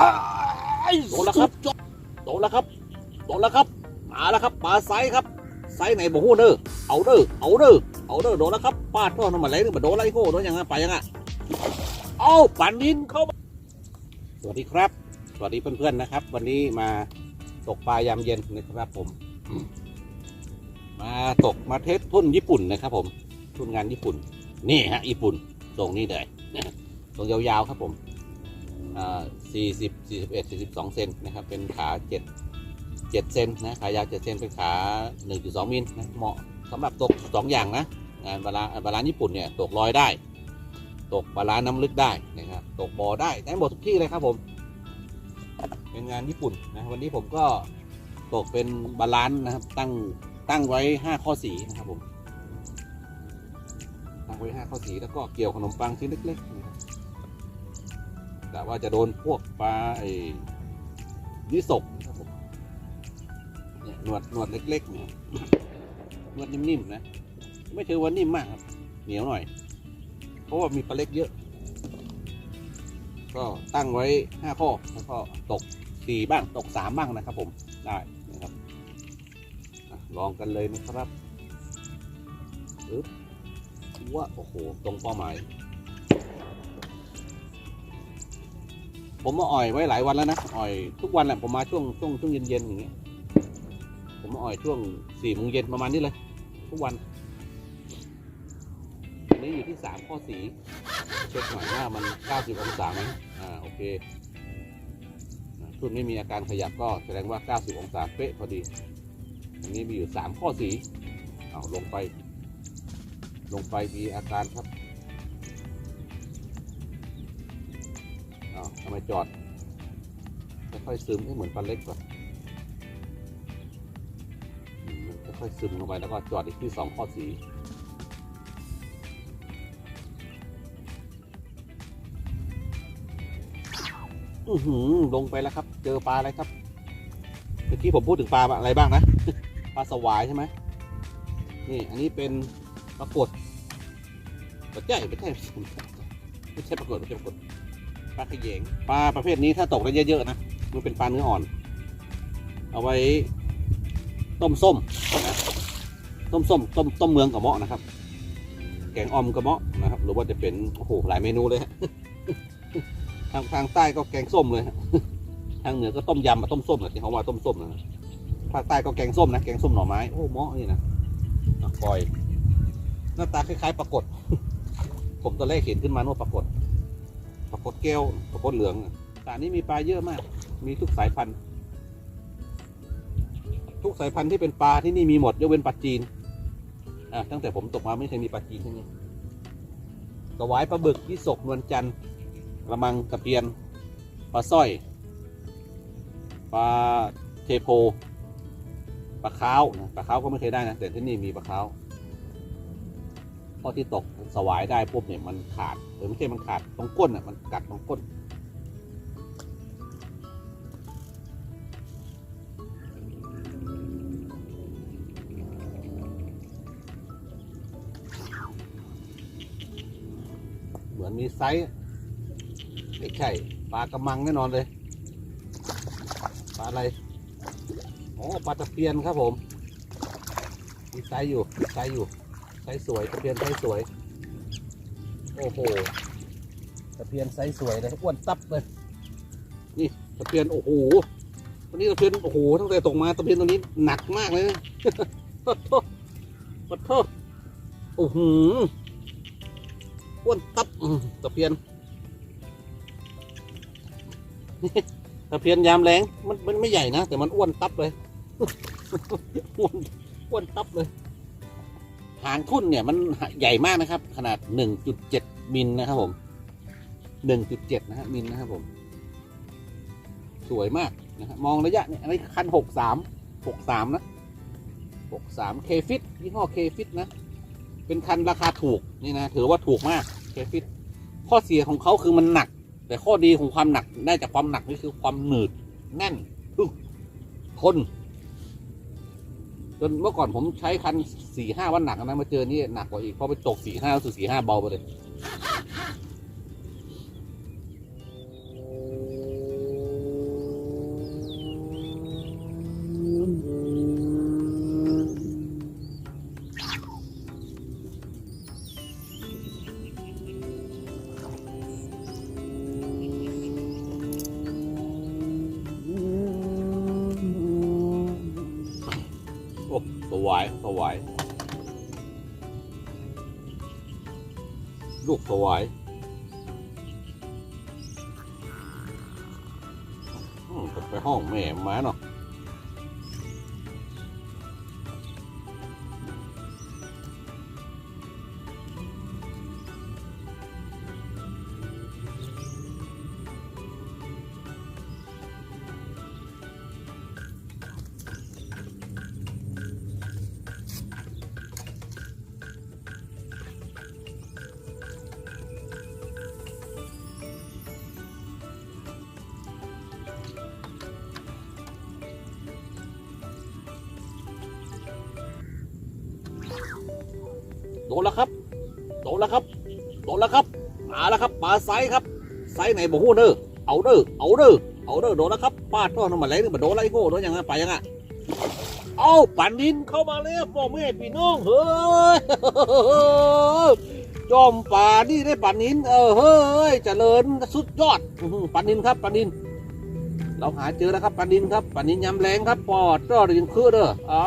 อ้ายโดนแล้วครับ โดนแล้วครับ โดนแล้วครับ มาแล้วครับปลาไซส์ครับ ไซส์ไหนบอกฮู้เด้อ เอาเด้อ เอาเด้อ เอาเด้อ โดนแล้วครับปาดท่อน้ำมันไหลนี่มาโดนอะไรโก้โดนยังไงไปยังไงเอาปันนินเข้ามาสวัสดีครับ สวัสดีเพื่อนๆนะครับ วันนี้มาตกปลายามเย็นนะครับผม มาตกมาเทสทุ่นญี่ปุ่นนะครับ ผม ทุ่นงานญี่ปุ่น นี่ฮะญี่ปุ่นตรงนี้เลยตรงยาวๆครับผมอ่า 40 41 42 เซนนะครับ เป็นขา 7 7 เซนนะ ขายาว 7 เซน เป็นขา 1.2 มิลนะ เหมาะสำหรับตก 2 อย่างนะงานบาลานบาลานญี่ปุ่นเนี่ย ตกลอยได้ ตกบาลานน้ำลึกได้นะครับ ตกบ่อได้ ได้หมดทุกที่เลยครับผม เป็นงานญี่ปุ่นนะ วันนี้ผมก็ตกเป็นบาลานนะครับ ตั้ง ตั้งไว้ 5 ข้อสีนะครับผมตั้งไว้5ข้อสีแล้วก็เกี่ยวขนมปังชิ้นเล็กๆะครับแต่ว่าจะโดนพวกปลาไอ้นิสกนะครับผมเนี่ยหนวดหนวดเล็กๆเนี่ยหนวดนิ่มๆนะ ไม่ถือว่านิ่มมากครับ เหนียวหน่อย เพราะว่ามีปลาเล็กเยอะ ก็ตั้งไว้ห้าข้อแล้วก็ตกสี่บ้างตกสามบ้างนะครับ ผมได้นะครับลองกันเลยนะครับอึ๊บว่าโอ้โห ตรงเป้าหมาย ผมมาอ่อยไว้หลายวันแล้วนะอ่อยทุกวันแหละผมมาช่วงช่วงช่วงเย็นๆอย่างเงี้ยผมมาอ่อยช่วงสี่โมงเย็นประมาณนี้เลย ทุกวันอันนี้อยู่ที่สามข้อสีเช็คหน่อยว่ามันเก้าสิบองศาไหมอ่าโอเคอ่าทุนไม่มีอาการขยับก็แสดงว่าเก้าสิบองศาเป๊ะพอดี อันนี้มีอยู่สามข้อสี เอาลงไป ลงไปมีอาการครับ อ้าวทำไมจอดค่อยๆซึมให้เหมือนปลาเล็กก่อนค่อยๆซึมลงไปแล้วก็จอดอีกที่สองข้อสีอือหือลงไปแล้วครับ เจอปลาอะไรครับเมื่อกี้ผมพูดถึงปลาอะไรบ้างนะ ปลาสวายใช่ไหมนี่ อันนี้เป็นปลากดปลาใหญ่ไม่ใช่ไม่ใช่ปลากดไม่ใช่ปลากด ปลาขยงปลาประเภทนี้ถ้าตกได้เยอะๆนะมันเป็นปลาเนื้ออ่อน เอาไว้ ต้มส้มนะต้มส้มต้มต้มเมืองกับเมาะนะครับ แกงอ่อมกับเมาะนะครับ หรือว่าจะเป็นโอ้โหหลายเมนูเลยทางทางใต้ก็แกงส้มเลยทางเหนือก็ต้มยำมาต้มส้มนะที่เขาว่าต้มส้มนะภาคใต้ก็แกงส้มนะแกงส้มหน่อไม้โอ้เมาะนี่นะปล่อย หน้าตาคล้ายๆปลากดผมตอนแรกเห็นขึ้นมาโน้ปลากด ปลากดแก้วปลากดเหลืองอะแต่อันนี้มีปลาเยอะมาก มีทุกสายพันธุ์ ทุกสายพันธุ์ที่เป็นปลาที่นี่มีหมดยกเว้นปลาจีนอะตั้งแต่ผมตกมาไม่เคยมีปลาจีนที่นี่กระวายปลาบึกยี่สกนวลจันทร์กระมังตะเพียนปลาสร้อยปลาเทโพปลาค้าวนะปลาค้าวก็ไม่เคยได้นะแต่ที่นี่มีปลาค้าว พอที่ตกสวายได้ปุ๊บเนี่ยมันขาดหรือไม่ใช่มันขาดตรงก้นอะมันกัดตรงก้นเหมือนมีไซส์ไม่ใช่ปลากระมังแน่นอนเลยปลาอะไรอ๋อปลาตะเพียนครับผมมีไซส์อยู่มีไซส์อยู่ ไซส์สวยตะเพียนไซส์สวย โอ้โหตะเพียนไซส์สวยเลยอ้วนตับเลย นี่ตะเพียนโอ้โหวันนี้ตะเพียนโอ้โหตั้งแต่ตกมาตะเพียนตัวนี้หนักมากเลยนะขอโทษขอโทษโอ้โหอ้วนตับตะเพียนตะเพียนยามแรงมันมันไม่ใหญ่นะแต่มันอ้วนตับเลยอ้วนอ้วนตับเลย หางทุ่นเนี่ยมันใหญ่มากนะครับ ขนาด 1.7 มิลนะครับผม 1.7 นะฮะมิลนะครับผม สวยมากนะฮะมองระยะเนี่ยอันนี้คัน 63 63 นะ 63 เคฟิตยี่ห้อเคฟิตนะ เป็นคันราคาถูกนี่นะ ถือว่าถูกมากเคฟิตข้อเสียของเขาคือมันหนัก แต่ข้อดีของความหนักได้จากความหนักนี่คือความหนืดแน่นทน จนเมื่อก่อนผมใช้คันสี่ห้าวันหนักนะมาเจอนี่หนักกว่าอีกเพราะไปตกสี่ห้าสุดสี่ห้าเบาไปเลย วายสวาย ลูกสวายอืมไปห้องแม่มาเนาะ โดนแล้วครับ โดนแล้วครับ โดนแล้วครับ มาแล้วครับปลาไซส์ครับ ไซส์ไหนบอกฮู้เด้อเอาเด้อเอาเด้อเอาเด้อโดนแล้วครับปาดท่อน้ำมันไหลนี่มาโดนอะไรโง่โดนยังไงไปยังไงเอาปันดินเข้ามาแล้วพ่อแม่พี่น้องเฮ้ยจอมป่านี่ได้ปันนินเออเฮ้ยเจริญสุดยอดปันนินครับปันนิน เราหาเจอแล้วครับปันนินครับปันนินยำแรงครับปอดก็ยังคือเด้ออ่า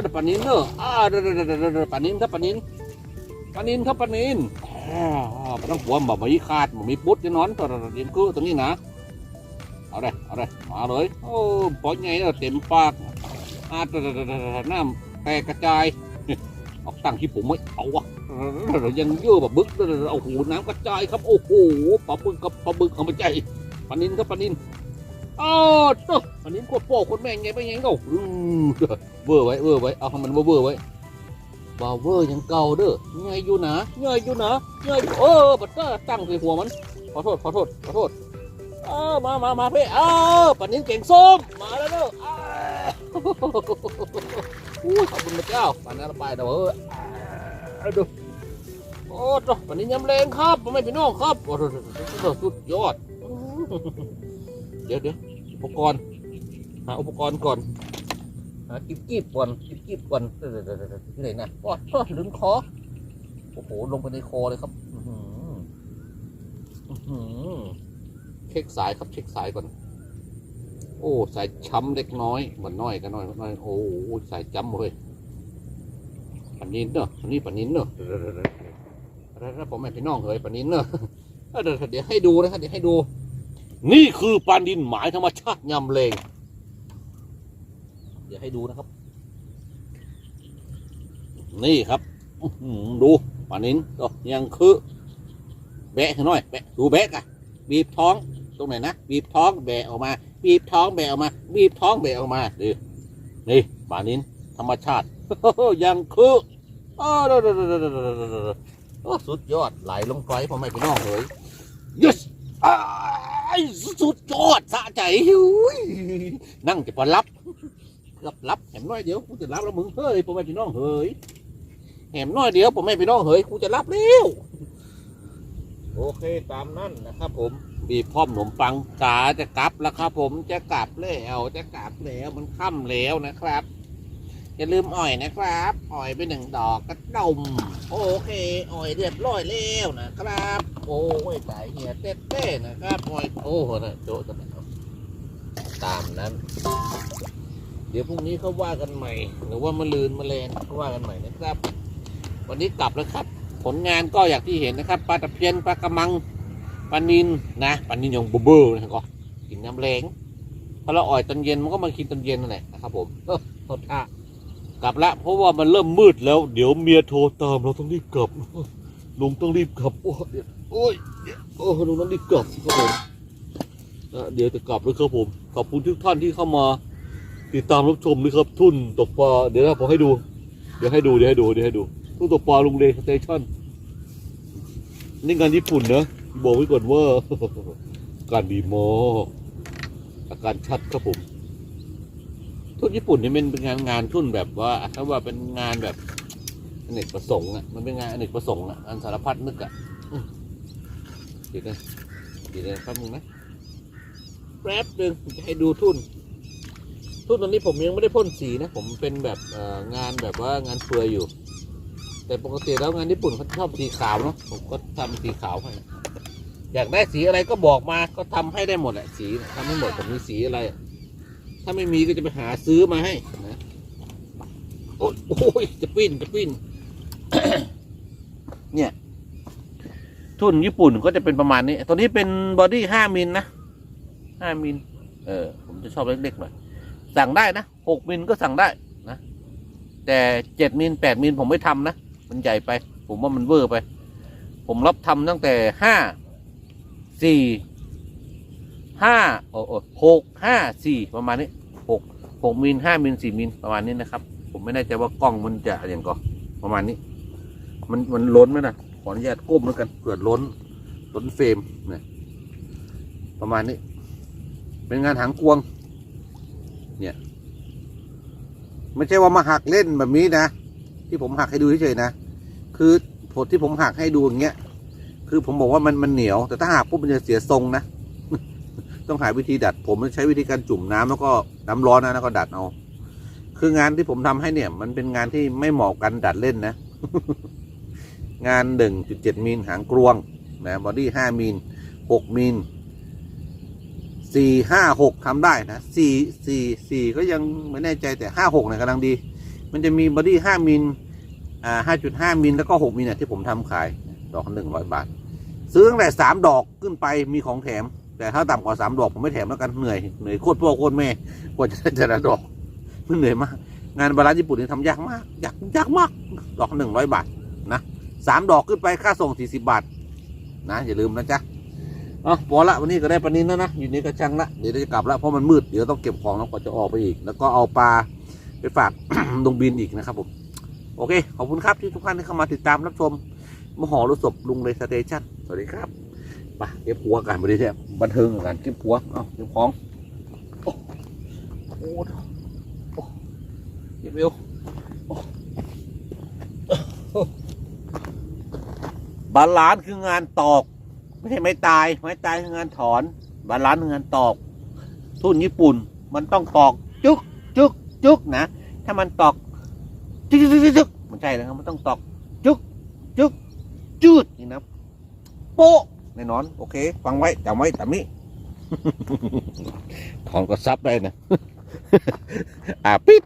เด้ปันนินเด้ออ่าเด้อเด้อเด้อเด้อเด้ปันนินครับปันนิน ปนินครับปนินอ่าปลาต้องหัวแบบมีขาดแบ่มีปุ๊ดจะนอนตัวเรียนคือตรงนี้นะ เอาเลยเอาเลยมาเลย โอ้ปล่อยไงเต็มปากอาน้ำแตกกระจายเอาตั้งที่ผมไม่เอาวะยังเยอะแบบบึกเอาหูน้ำกระจายครับ โอ้โหปลาบึกกับปลาบึกเอามาใจปนินครับปนินอ้าวตัวปนินโคตรโป้โคตรแม่งไงไปไงเนาะอือเวอร์ไว้เวอร์ไว้ เอาให้มันเวอร์ไว้ บาเวอร์ยังเก่าเด้อเงยอยู่นะเงยอยู่นะเงยอยู่เออบัตเตอร์ตั้งใส่หัวมัน ขอโทษ ขอโทษ ขอโทษเออมามามาเพ่เออปันนี้เก่งส้ม มาแล้วเด้ออ้าวอู้ขอบคุณพระเจ้าปันนี้เราไปเด้อเออดูโอ้โหปันนี้ยำแรงครับพ่อแม่พี่น้องครับโอ้โหสุดยอด เดี๋ยวเดี๋ยวอุปกรณ์ หาอุปกรณ์ก่อน กิบกิบก่อนกิบกิบก่อนเดี๋ยวเดี๋ยวเดี๋ยวเดี๋ยวที่ไหนนะว้าลืมคอโอ้โห ลงไปในคอเลยครับอื้อหืออื้อหือเช็คสายครับเช็คสายก่อน โอ้ สายช้ำเล็กน้อยเหมือนน้อยกันน้อยน้อยโอ้สายจ้ำเลยปันนินเนอะปันนี้ปันนินเนอะเดี๋ยวผมไม่พี่น้องเฮ้ยปันนินเนอะเดี๋ยวเดี๋ยวให้ดูนะครับเดี๋ยวให้ดู นี่คือปันดินหมายธรรมชาติยำเลง เดี๋ยวให้ดูนะครับ นี่ครับดูปานินก็ยังคือแบะห้หน่อยแบะดูแบะอะบีบท้องตรงไหนนะบีบท้องแบะออกมา บีบท้องแบะออกมา บีบท้องแบะออกมาดูนี่ปานินธรรมชาติยังคืออ้าวเด้อเด้อเด้อเด้อเด้อเด้อเด้อโอ้สุดยอดไหลลงไปพ่อไม่พี่น้องเลย yes อ้ายสุดยอดสะใจนั่งจะพอรับ เกือบรับแหมน้อยเดียวกูจะรับแล้วมึงเฮ้ยพ่อแม่พี่น้องเฮ้ยแหมน้อยเดียวพ่อแม่พี่น้องเฮ้ยกูจะรับแล้วโอเคตามนั่นนะครับ ผมบีบพร้อมขนมปังกาจะกลับแล้วครับ ผมจะกลับแล้วจะกลับแล้วมันค่ำแล้วนะครับอย่าลืมอ่อยนะครับอ่อยไปหนึ่งดอกกระดมโอเคอ่อยเรียบร้อยแล้วนะครับ โอ้ยสายเหียเต้ๆนะครับอ่อยโอ้โหนะโจ๊ะตามนั้น ดี๋ยวพรุ่งนี้เขาว่ากันใหม่ หรือว่ามาลืนมาแลนเขาว่ากันใหม่นะครับ วันนี้กลับแล้วครับ ผลงานก็อย่างที่เห็นนะครับปลาตะเพียนปลากระมังปลานินนะปลานินอย่างบูเบอร์นะก็กินน้ำแรงพอเราอ่อยตอนเย็นมันก็มากินตอนเย็นนั่นแหละนะครับผมเออโทษท่ากลับละเพราะว่ามันเริ่มมืดแล้ว เดี๋ยวเมียโทรตามเราต้องรีบกลับลุงต้องรีบกลับโอ้ยโอ้ยโอ้ลุงต้องรีบกลับครับผมอะเดี๋ยวจะกลับแล้วครับผมขอบคุณทุกท่านที่เข้ามา ติดตามรับชมนะครับทุ่นตกปลาเดี๋ยวนะผมให้ดู เดี๋ยวให้ดูเดี๋ยวให้ดูเดี๋ยวให้ดูทุ่นตกปลาลุงเลสเตชันนี่งานญี่ปุ่นนะบอกไว้ก่อนว่าการดีมากอาการชัดครับผมทุ่นญี่ปุ่นนี่มันเป็นงานงานทุ่นแบบว่าถ้าว่าเป็นงานแบบอเนกประสงค์อะมันเป็นงานอเนกประสงค์อะอันสารพัดนึกอะเดี๋ยวนะเดี๋ยวนะแป๊บนึงนะแป๊บนึงจะให้ดูทุ่น ทุ่นตอนนี้ผมยังไม่ได้พ่นสีนะ ผมเป็นแบบงานแบบว่างานเฟืออยู่ แต่ปกติแล้วงานญี่ปุ่นเขาชอบสีขาวเนาะผมก็ทำสีขาวให้อยากได้สีอะไรก็บอกมาก็ทำให้ได้หมดแหละสีทำให้หมดผมมีสีอะไร ถ้าไม่มีก็จะไปหาซื้อมาให้นะโอ้โอ้ยจะปิ้นจะปิ้นเนี่ย ทุนญี่ปุ่นก็จะเป็นประมาณนี้ ตัวนี้เป็นบอดี้ห้ามิลนะห้ามิล เออ ผมจะชอบเล็กๆหน่อย สั่งได้นะหกมิลก็สั่งได้นะ แต่เจ็ดมิลแปดมิลผมไม่ทำนะ มันใหญ่ไป ผมว่ามันเวอร์ไป ผมรับทำตั้งแต่ห้าสี่ห้าโอ้โอ้หกห้าสี่ประมาณนี้หกหกมิลห้ามิลสี่มิลประมาณนี้นะครับ ผมไม่แน่ใจว่ากล้องมันจะอย่างก็ประมาณนี้ มันมันล้นไหมนะขออนุญาตก้มแล้วกันเกิดล้น ล้นเฟรมเนี่ยประมาณนี้ เป็นงานหางกวง เนี่ย ไม่ใช่ว่ามาหักเล่นแบบนี้นะ ที่ผมหักให้ดูเฉยๆนะ คือผลที่ผมหักให้ดูอย่างเงี้ย คือผมบอกว่ามันมันเหนียว แต่ถ้าหักปุ๊บมันจะเสียทรงนะ ต้องหาวิธีดัด ผมใช้วิธีการจุ่มน้ำแล้วก็น้ำร้อนนะแล้วก็ดัดเอา คืองานที่ผมทำให้เนี่ย มันเป็นงานที่ไม่เหมาะกันดัดเล่นนะ งานหนึ่งจุดเจ็ดมิลหางกรวงนะบอดี้ห้ามิลหกมิล สี่ห้าหกทำได้นะสี่สี่สี่ก็ยังไม่แน่ใจแต่ห้าหกเนี่ยกำลังดี มันจะมีบอดี้ห้ามิลอ่าห้าจุดห้ามิลแล้วก็หกมิลเนี่ยที่ผมทำขาย ดอกหนึ่งร้อยบาท ซื้อตั้งแต่สามดอกขึ้นไปมีของแถม แต่ถ้าต่ำกว่าสามดอกผมไม่แถมแล้วกันเหนื่อยเหนื่อยโคตรพ่อโคตรแม่กว่าจะได้แต่ละดอกมันเหนื่อยมาก งานบาลานซ์ญี่ปุ่นนี่ทำยากมากยากยากมาก ดอกหนึ่งร้อยบาทนะสามดอกขึ้นไปค่าส่งสี่สิบาท นะอย่าลืมนะจ๊ะ อ๋อพอละวันนี้ก็ได้ปลานินแล้วนะ อยู่นี่ก็ช่างละเดี๋ยวจะกลับละเพราะมันมืดเดี๋ยวต้องเก็บของแล้วก็จะออกไปอีก แล้วก็เอาปลาไปฝากดงบินอีกนะครับผมโอเค ขอบคุณครับที่ทุกท่านที่เข้ามาติดตามรับชม มหรสพลุงเลยสเตชันสวัสดีครับไปเก็บหัวกันไปดิแท้บันเทิงกันเก็บหัวเอาเก็บของโอ้โหโอ้เก็บเร็วบาลานซ์คืองานตอก ไม่ใช่ไม้ตายไม้ตายคืองานถอน บาลานซ์คืองานตอก ทุนญี่ปุ่น มันต้องตอกจุกจุกจุกนะ ถ้ามันตอกจุกจุกจุกจุกมันใช่แล้วครับมันต้องตอกจุกจุกจูดนี่นะโป๊ะแน่นอน โอเค ฟังไว้จำไว้จำนี้ถอนก็ซับได้นะ อ่าปิด